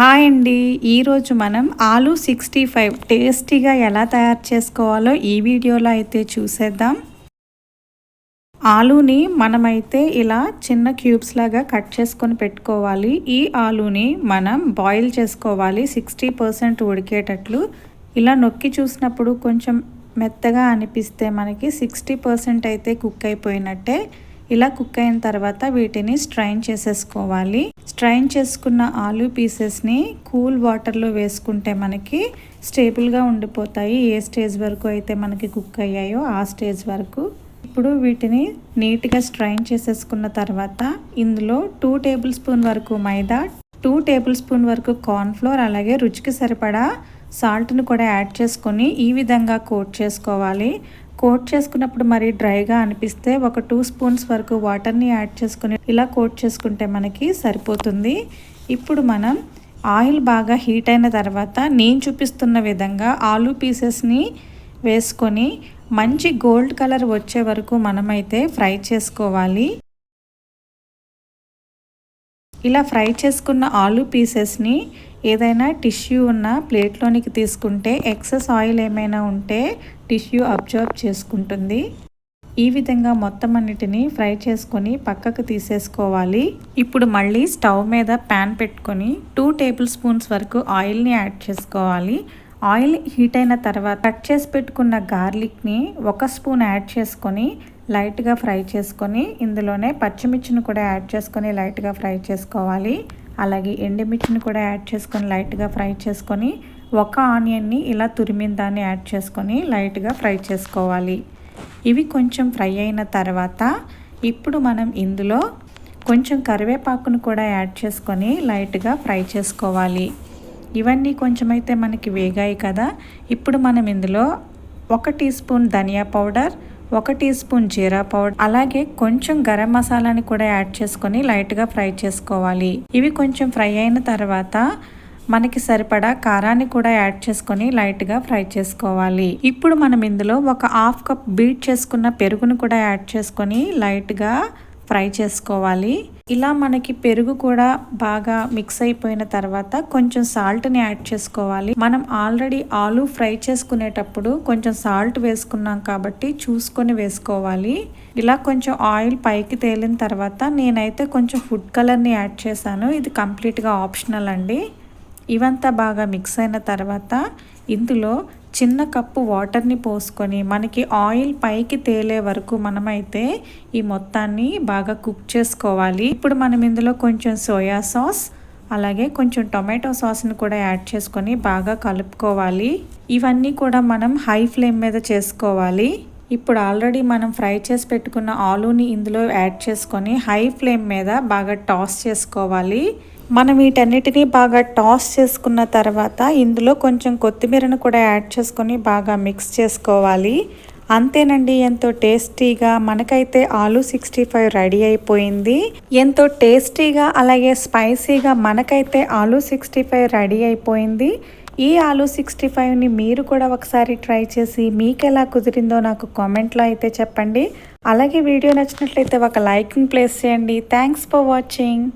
Hi అండి. ఈరోజు మనం ఆలు సిక్స్టీ ఫైవ్ టేస్టీగా ఎలా తయారు చేసుకోవాలో ఈ వీడియోలో అయితే చూసేద్దాం. ఆలూని మనమైతే ఇలా చిన్న క్యూబ్స్ లాగా కట్ చేసుకొని పెట్టుకోవాలి. ఈ ఆలూని మనం బాయిల్ చేసుకోవాలి సిక్స్టీ పర్సెంట్ ఉడికేటట్లు. ఇలా నొక్కి చూసినప్పుడు కొంచెం మెత్తగా అనిపిస్తే మనకి సిక్స్టీ పర్సెంట్ అయితే కుక్ అయిపోయినట్టే. ఇలా కుక్ అయిన తర్వాత వీటిని స్ట్రైన్ చేసేసుకోవాలి. స్ట్రైన్ చేసుకున్న ఆలు పీసెస్ని కూల్ వాటర్లో వేసుకుంటే మనకి స్టేబుల్గా ఉండిపోతాయి. ఏ స్టేజ్ వరకు అయితే మనకి కుక్ అయ్యాయో ఆ స్టేజ్ వరకు. ఇప్పుడు వీటిని నీట్గా స్ట్రైన్ చేసేసుకున్న తర్వాత ఇందులో టూ టేబుల్ స్పూన్ వరకు మైదా టూ టేబుల్ స్పూన్ వరకు కార్న్ఫ్లోర్ అలాగే రుచికి సరిపడా సాల్ట్ని కూడా యాడ్ చేసుకొని ఈ విధంగా కోట్ చేసుకోవాలి. కోట్ చేసుకున్నప్పుడు మరి డ్రైగా అనిపిస్తే ఒక టూ స్పూన్స్ వరకు వాటర్ని యాడ్ చేసుకుని ఇలా కోట్ చేసుకుంటే మనకి సరిపోతుంది. ఇప్పుడు మనం ఆయిల్ బాగా హీట్ అయిన తర్వాత నేను చూపిస్తున్న విధంగా ఆలూ పీసెస్ని వేసుకొని మంచి గోల్డ్ కలర్ వచ్చే వరకు మనమైతే ఫ్రై చేసుకోవాలి. ఇలా ఫ్రై చేసుకున్న ఆలు పీసెస్ని ఏదైనా టిష్యూ ఉన్న ప్లేట్లోనికి తీసుకుంటే ఎక్సెస్ ఆయిల్ ఏమైనా ఉంటే టిష్యూ అబ్జర్వ్ చేసుకుంటుంది. ఈ విధంగా మొత్తం అన్నిటిని ఫ్రై చేసుకొని పక్కకు తీసేసుకోవాలి. ఇప్పుడు మళ్ళీ స్టవ్ మీద ప్యాన్ పెట్టుకొని టూ టేబుల్ స్పూన్స్ వరకు ఆయిల్ని యాడ్ చేసుకోవాలి. ఆయిల్ హీట్ అయిన తర్వాత కట్ చేసి పెట్టుకున్న గార్లిక్ని ఒక స్పూన్ యాడ్ చేసుకొని లైట్గా ఫ్రై చేసుకొని ఇందులోనే పచ్చిమిర్చిని కూడా యాడ్ చేసుకొని లైట్గా ఫ్రై చేసుకోవాలి. అలాగే ఎండుమిర్చిని కూడా యాడ్ చేసుకొని లైట్గా ఫ్రై చేసుకొని ఒక ఆనియన్ని ఇలా తురిమిన దాన్ని యాడ్ చేసుకొని లైట్గా ఫ్రై చేసుకోవాలి. ఇవి కొంచెం ఫ్రై అయిన తర్వాత ఇప్పుడు మనం ఇందులో కొంచెం కరివేపాకును కూడా యాడ్ చేసుకొని లైట్గా ఫ్రై చేసుకోవాలి. ఇవన్నీ కొంచెం అయితే మనకి వేగాయి కదా. ఇప్పుడు మనం ఇందులో ఒక టీ స్పూన్ ధనియా పౌడర్ ఒక టీ స్పూన్ జీరా పౌడర్ అలాగే కొంచెం గరం మసాలాని కూడా యాడ్ చేసుకొని లైట్గా ఫ్రై చేసుకోవాలి. ఇవి కొంచెం ఫ్రై అయిన తర్వాత మనకి సరిపడా కారాన్ని కూడా యాడ్ చేసుకొని లైట్గా ఫ్రై చేసుకోవాలి. ఇప్పుడు మనం ఇందులో ఒక హాఫ్ కప్ బీట్ చేసుకున్న పెరుగును కూడా యాడ్ చేసుకొని లైట్గా ఫ్రై చేసుకోవాలి. ఇలా మనకి పెరుగు కూడా బాగా మిక్స్ అయిపోయిన తర్వాత కొంచెం సాల్ట్ని యాడ్ చేసుకోవాలి. మనం ఆల్రెడీ ఆలు ఫ్రై చేసుకునేటప్పుడు కొంచెం సాల్ట్ వేసుకున్నాం కాబట్టి చూసుకొని వేసుకోవాలి. ఇలా కొంచెం ఆయిల్ పైకి తేలిన తర్వాత నేనైతే కొంచెం ఫుడ్ కలర్ని యాడ్ చేశాను. ఇది కంప్లీట్గా ఆప్షనల్ అండి. ఇవంతా బాగా మిక్స్ అయిన తర్వాత ఇందులో చిన్న కప్పు వాటర్ని పోసుకొని మనకి ఆయిల్ పైకి తేలే వరకు మనమైతే ఈ మొత్తాన్ని బాగా కుక్ చేసుకోవాలి. ఇప్పుడు మనం ఇందులో కొంచెం సోయా సాస్ అలాగే కొంచెం టొమాటో సాస్ని కూడా యాడ్ చేసుకొని బాగా కలుపుకోవాలి. ఇవన్నీ కూడా మనం హై ఫ్లేమ్ మీద చేసుకోవాలి. ఇప్పుడు ఆల్రెడీ మనం ఫ్రై చేసి పెట్టుకున్న ఆలూని ఇందులో యాడ్ చేసుకొని హై ఫ్లేమ్ మీద బాగా టాస్ చేసుకోవాలి. మనం వీటన్నిటినీ బాగా టాస్ చేసుకున్న తర్వాత ఇందులో కొంచెం కొత్తిమీరను కూడా యాడ్ చేసుకొని బాగా మిక్స్ చేసుకోవాలి. అంతేనండి ఎంతో టేస్టీగా మనకైతే ఆలు సిక్స్టీ ఫైవ్ రెడీ అయిపోయింది. ఎంతో టేస్టీగా అలాగే స్పైసీగా మనకైతే ఆలు సిక్స్టీ ఫైవ్ రెడీ అయిపోయింది. ఈ ఆలు సిక్స్టీ ఫైవ్ని మీరు కూడా ఒకసారి ట్రై చేసి మీకు ఎలా కుదిరిందో నాకు కామెంట్లో అయితే చెప్పండి. అలాగే వీడియో నచ్చినట్లయితే ఒక లైకింగ్ ప్లేస్ చేయండి. Thanks for watching.